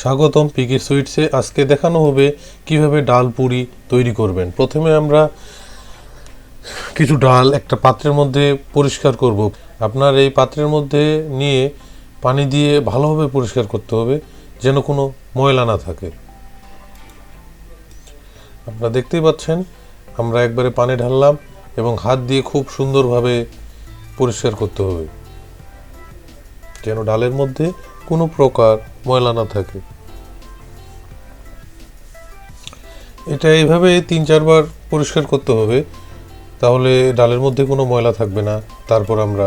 স্বাগতম পিকে সুইটসে। আজকে দেখানো হবে কীভাবে ডাল পুরি তৈরি করবেন। প্রথমে আমরা কিছু ডাল একটা পাত্রের মধ্যে পরিষ্কার করব। আপনার এই পাত্রের মধ্যে নিয়ে পানি দিয়ে ভালোভাবে পরিষ্কার করতে হবে, যেন কোনো ময়লা না থাকে। আপনারা দেখতেই পাচ্ছেন, আমরা একবারে পানি ঢাললাম এবং হাত দিয়ে খুব সুন্দরভাবে পরিষ্কার করতে হবে। যেন ডালের মধ্যে কোনো প্রকার ময়লা না থাকে। এটা এইভাবে তিন, চারবার পরিষ্কার করতে হবে, তাহলে ডালের মধ্যে কোনো ময়লা থাকবে না, তারপর আমরা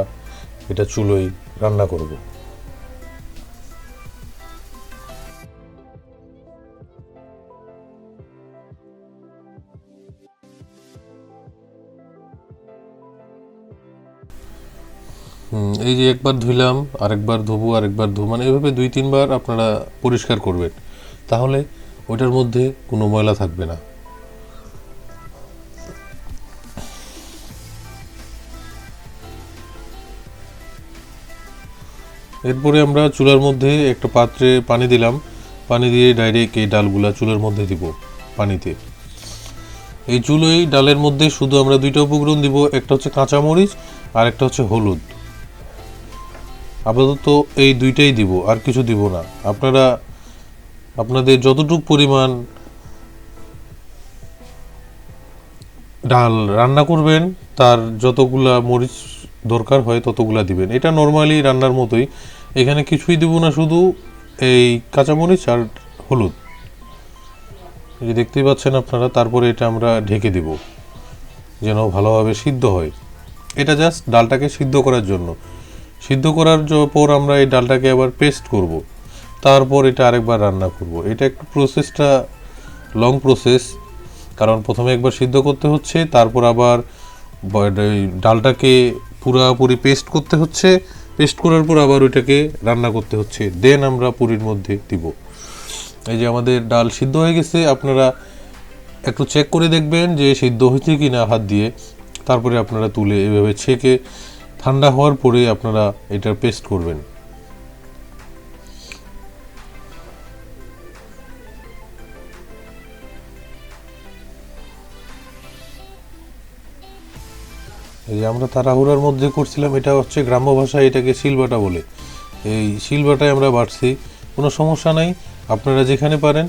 এটা চুলোই রান্না করব। এই যে একবার ধুইলাম, আরেকবার ধোবো আরেকবার ধোবো মানে এভাবে দুই, তিনবার আপনারা পরিষ্কার করবেন। তাহলে ওইটার মধ্যে কোনো ময়লা থাকবে না। এরপরে আমরা চুলার মধ্যে একটা পাত্রে পানি দিলাম। পানি দিয়ে ডাইরেক্ট এই ডালগুলা চুলার মধ্যে দিব পানিতে। এই চুলোই ডালের মধ্যে শুধু আমরা দুইটা উপকরণ দিব, একটা হচ্ছে কাঁচামরিচ আর একটা হচ্ছে হলুদ। আপাতত এই দুইটাই দিব, আর কিছু দিব না। আপনারা, আপনাদের যতটুকু পরিমাণ ডাল রান্না করবেন, তার যতগুলা মরিচ দরকার হয় ততগুলা দিবেন। এটা নর্মালি রান্নার মতোই। এখানে কিছুই দিব না, শুধু এই কাঁচামরিচ আর হলুদ। এই দেখতেই পাচ্ছেন আপনারা, তারপরে এটা আমরা ঢেকে দিব, যেন ভালোভাবে সিদ্ধ হয়। এটা জাস্ট ডালটাকে সিদ্ধ করার জন্য। সিদ্ধ করার পর আমরা এই ডালটাকে আবার পেস্ট করব। তারপর এটা আরেকবার রান্না করব। এটা একটু প্রসেসটা লং প্রসেস কারণ প্রথমে একবার সিদ্ধ করতে হচ্ছে, তারপর আবার ডালটাকে পুরাপুরি পেস্ট করতে হচ্ছে। পেস্ট করার পর আবার ওইটাকে রান্না করতে হচ্ছে। দেন আমরা পুরির মধ্যে দিব। এই যে আমাদের ডাল সিদ্ধ হয়ে গেছে, আপনারা একটু চেক করে দেখবেন যে সিদ্ধ হয়েছে কি না হাত দিয়ে। তারপরে আপনারা তুলে এভাবে ছেঁকে ঠান্ডা হওয়ার পরে আপনারা এটার পেস্ট করবেন। এই আমরা তাড়াহুড়ার মধ্যে করছিলাম, এটা হচ্ছে গ্রাম্য ভাষায় এটাকে শিলবাটা বলে। এই শিলবাটায় আমরা বাটছি, কোনো সমস্যা নাই, আপনারা যেখানে পারেন,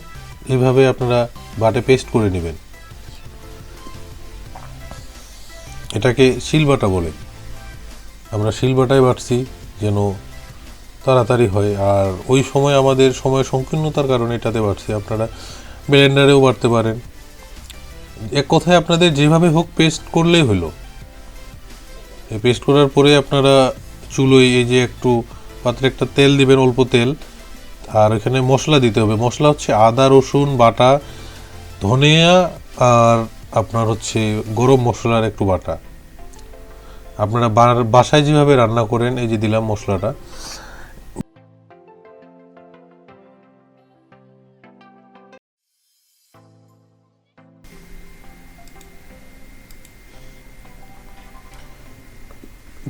এভাবে আপনারা বাটে পেস্ট করে নেবেন। এটাকে শিলবাটা বলে। আমরা শিলবাটায় বাটছি যেন তাড়াতাড়ি হয়। আর ওই সময় আমাদের সময় সংকীর্ণতার কারণে এটাতে বাটছি আপনারা ব্লেন্ডারেও বাটতে পারেন। এক কথায় আপনাদের যেভাবে হোক পেস্ট করলেই হলো। এই পেস্ট করার পরে আপনারা চুলোয় এই যে একটু পাত্রে একটা তেল দিবেন, অল্প তেল, আর এখানে মশলা দিতে হবে। মশলা হচ্ছে আদা, রসুন, বাটা, ধনিয়া, আর আপনার হচ্ছে গরম মশলার একটু বাটা। আপনারা বাসায় যেভাবে রান্না করেন, এই যে দিলাম মশলাটা।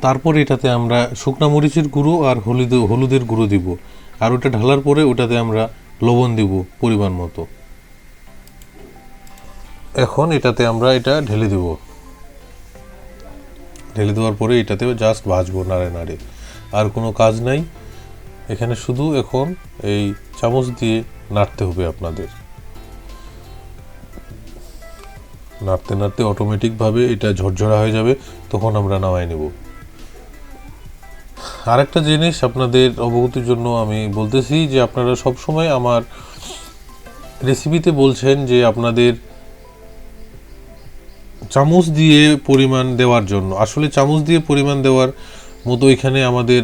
তারপর এটাতে আমরা শুকনা মরিচের গুঁড়ো আর হলুদ, হলুদের গুঁড়ো দিব। আর ওটা ঢালার পরে ওটাতে আমরা লবণ দিব পরিমাণ মতো। এখন এটাতে আমরা এটা ঢেলে দেব। ঢেলে দেওয়ার পরে এটাতে জাস্ট ভাজবো নাড়ে নাড়ে। আর কোনো কাজ নাই। এখানে শুধু এখন এই চামচ দিয়ে নাড়তে হবে আপনাদের। নাড়তে নাড়তে অটোমেটিকভাবে এটা ঝরঝরা হয়ে যাবে, তখন আমরা নামাই নেব। আরেকটা জিনিস আপনাদের অবগতির জন্য আমি বলতেছি যে আপনারা সব সময় আমার রেসিপিতে বলছেন যে আপনাদের চামচ দিয়ে পরিমাণ দেওয়ার জন্য। আসলে চামচ দিয়ে পরিমাণ দেওয়ার মতো এখানে আমাদের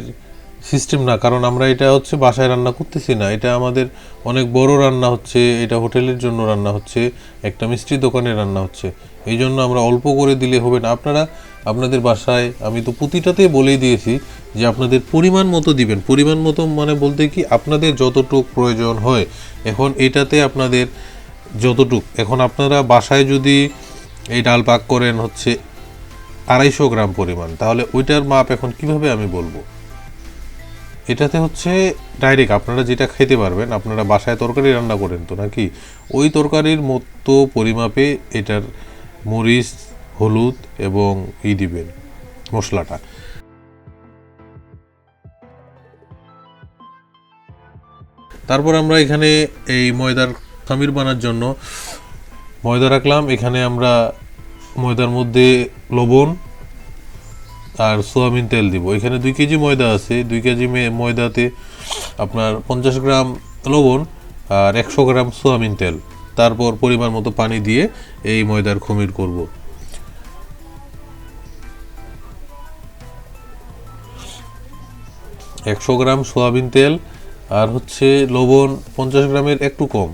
সিস্টেম না, কারণ আমরা এটা হচ্ছে বাসায় রান্না করতেছি না। এটা আমাদের অনেক বড় রান্না হচ্ছে, এটা হোটেলের জন্য রান্না হচ্ছে, একটা মিষ্টি দোকানে রান্না হচ্ছে। এই জন্য আমরা অল্প করে দিলে হবে না। আপনারা, আপনাদের বাসায়, আমি তো প্রতিটাতে বলেই দিয়েছি যে আপনাদের পরিমাণ মতো দিবেন। পরিমাণ মতো মানে বলতে কি, আপনাদের যতটুক প্রয়োজন হয়। এখন এটাতে আপনাদের যতটুক। এখন আপনারা বাসায় যদি এই ডাল পাক করেন হচ্ছে আড়াইশো গ্রাম পরিমাণ। তাহলে ওইটার মাপ এখন কীভাবে আমি বলব? এটাতে হচ্ছে ডাইরেক্ট আপনারা যেটা খেতে পারবেন, আপনারা বাসায় তরকারি রান্না করেন তো নাকি? ওই তরকারির মতো পরিমাপে এটার মরিচ, হলুদ এবং ই দিবেন মশলাটা। তারপর আমরা এখানে এই ময়দার খামির বানার জন্য ময়দা রাখলাম, এখানে আমরা ময়দার মধ্যে লবণ আর সোয়াবিন তেল দিব। এখানে দুই কেজি ময়দা আছে, দুই কেজি ময়দাতে আপনার পঞ্চাশ গ্রাম লবণ আর একশো গ্রাম সোয়াবিন তেল। তারপর পরিমাণ মতো পানি দিয়ে এই ময়দার খমির করব। একশো গ্রাম সোয়াবিন তেল আর হচ্ছে লবণ পঞ্চাশ গ্রামের একটু কম।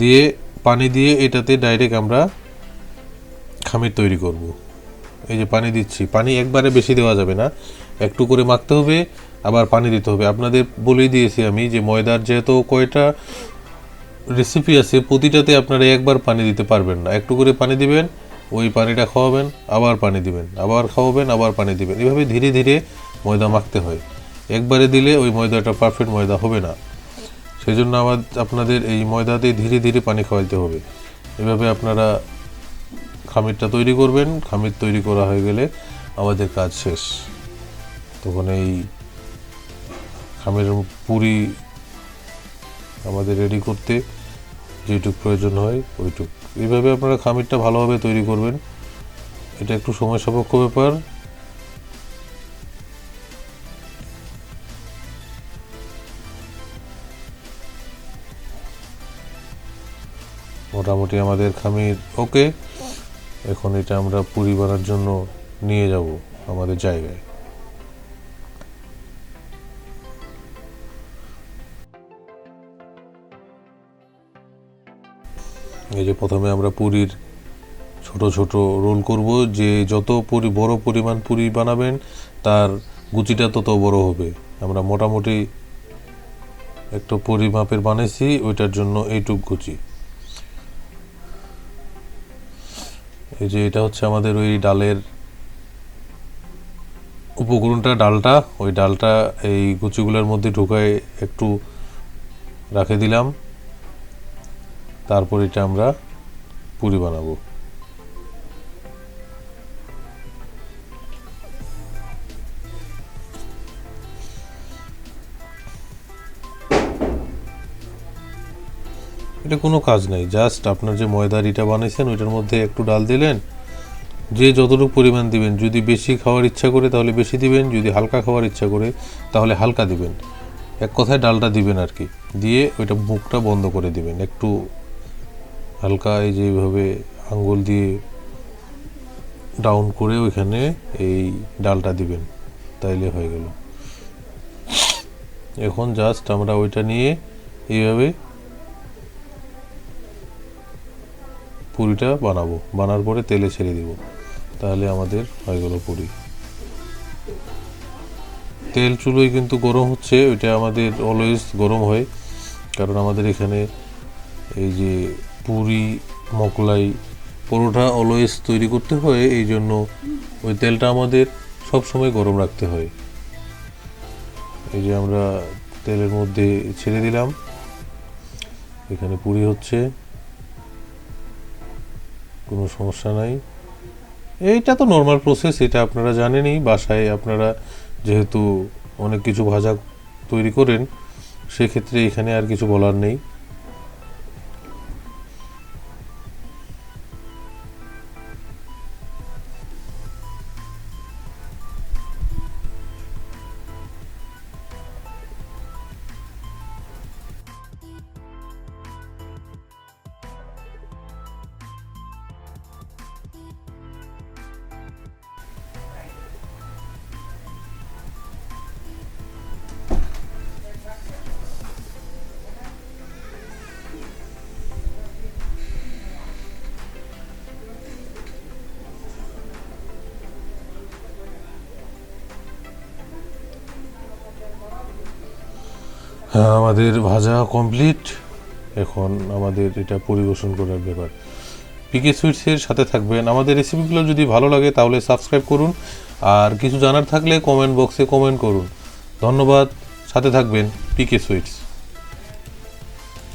দিয়ে পানি দিয়ে এটাতে ডাইরেক্ট আমরা খামির তৈরি করব। এই যে পানি দিচ্ছি, পানি একবারে বেশি দেওয়া যাবে না। একটু করে মাখতে হবে, আবার পানি দিতে হবে। আপনাদের বলেই দিয়েছি আমি যে ময়দার যেহেতু কয়টা রেসিপি আছে, প্রতিটাতে আপনারা একবার পানি দিতে পারবেন না। একটু করে পানি দিবেন, ওই পানিটা খাওয়াবেন, আবার পানি দিবেন, আবার খাওয়াবেন, আবার পানি দিবেন। এভাবে ধীরে ধীরে ময়দা মাখতে হয়। একবারে দিলে ওই ময়দাটা পারফেক্ট ময়দা হবে না। সেই জন্য আমার আপনাদের এই ময়দাতে ধীরে ধীরে পানি খাওয়াইতে হবে। এভাবে আপনারা খামিরটা তৈরি করবেন। খামির তৈরি করা হয়ে গেলে আমাদের কাজ শেষ। তখন এই খামির পুরি আমাদের রেডি করতে যেটুক প্রয়োজন হয় ওইটুক। এইভাবে আপনারা খামিরটা ভালোভাবে তৈরি করবেন। এটা একটু সময় সাপেক্ষ ব্যাপার। মোটামুটি আমাদের খামির, ওকে। এখন এটা আমরা পুরি বানার জন্য নিয়ে যাব আমাদের জায়গায়। এই যে প্রথমে আমরা পুরীর ছোট ছোট রোল করব, যে যত পরি, বড় পরিমাণ পুরি বানাবেন, তার গুচিটা তত বড় হবে। আমরা মোটামুটি একটু পরিমাপের বানাইছি, ওইটার জন্য এইটুক গুচি এই যে এটা হচ্ছে আমাদের ওই ডালের উপকরণটা, ডালটা। ওই ডালটা এই কুচিগুলোর মধ্যে ঢুকায় একটু রাখে দিলাম। তারপর এটা আমরা পুরি বানাবো। এটা কোনো কাজ নাই জাস্ট আপনার যে ময়দার ইটা বানাইছেন, ওইটার মধ্যে একটু ডাল দিলেন, যে যতটুকু পরিমাণ দিবেন, যদি বেশি খাওয়ার ইচ্ছা করে তাহলে বেশি দিবেন, যদি হালকা খাওয়ার ইচ্ছা করে তাহলে হালকা দিবেন। এক কথায় ডালটা দিবেন আর কি, দিয়ে ওইটা মুখটা বন্ধ করে দিবেন, একটু হালকা এই যে এইভাবে আঙ্গুল দিয়ে ডাউন করে ওইখানে এই ডালটা দিবেন, তাইলে হয়ে গেল। এখন জাস্ট আমরা ওইটা নিয়ে এইভাবে পুরিটা বানাবো। বানার পরে তেলে ছেড়ে দিব। তাহলে আমাদের হয়ে গেল পুরি। তেল চুলোয় কিন্তু গরম হচ্ছে, ওইটা আমাদের অলওয়েজ গরম হয়। কারণ আমাদের এখানে এই যে পুরি মকলাই পরোটা অলওয়েজ তৈরি করতে হয়, এই জন্য ওই তেলটা আমাদের সব সময় গরম রাখতে হয়। এই যে আমরা তেলের মধ্যে ছেড়ে দিলাম। এখানে পুরি হচ্ছে। কোনো সমস্যা নাই। এইটা তো নর্মাল প্রসেস এটা আপনারা জানেনই। বাসায় আপনারা যেহেতু অনেক কিছু ভাজা তৈরি করেন, সেক্ষেত্রে এখানে আর কিছু বলার নেই। আমাদের ভাজা কমপ্লিট এখন আমাদের এটা পরিবেশন করার ব্যাপার। পিকে সুইটসের সাথে থাকবেন। আমাদের রেসিপিগুলো যদি ভালো লাগে, তাহলে সাবস্ক্রাইব করুন। আর কিছু জানার থাকলে কমেন্ট বক্সে কমেন্ট করুন। ধন্যবাদ। সাথে থাকবেন পিকে সুইটস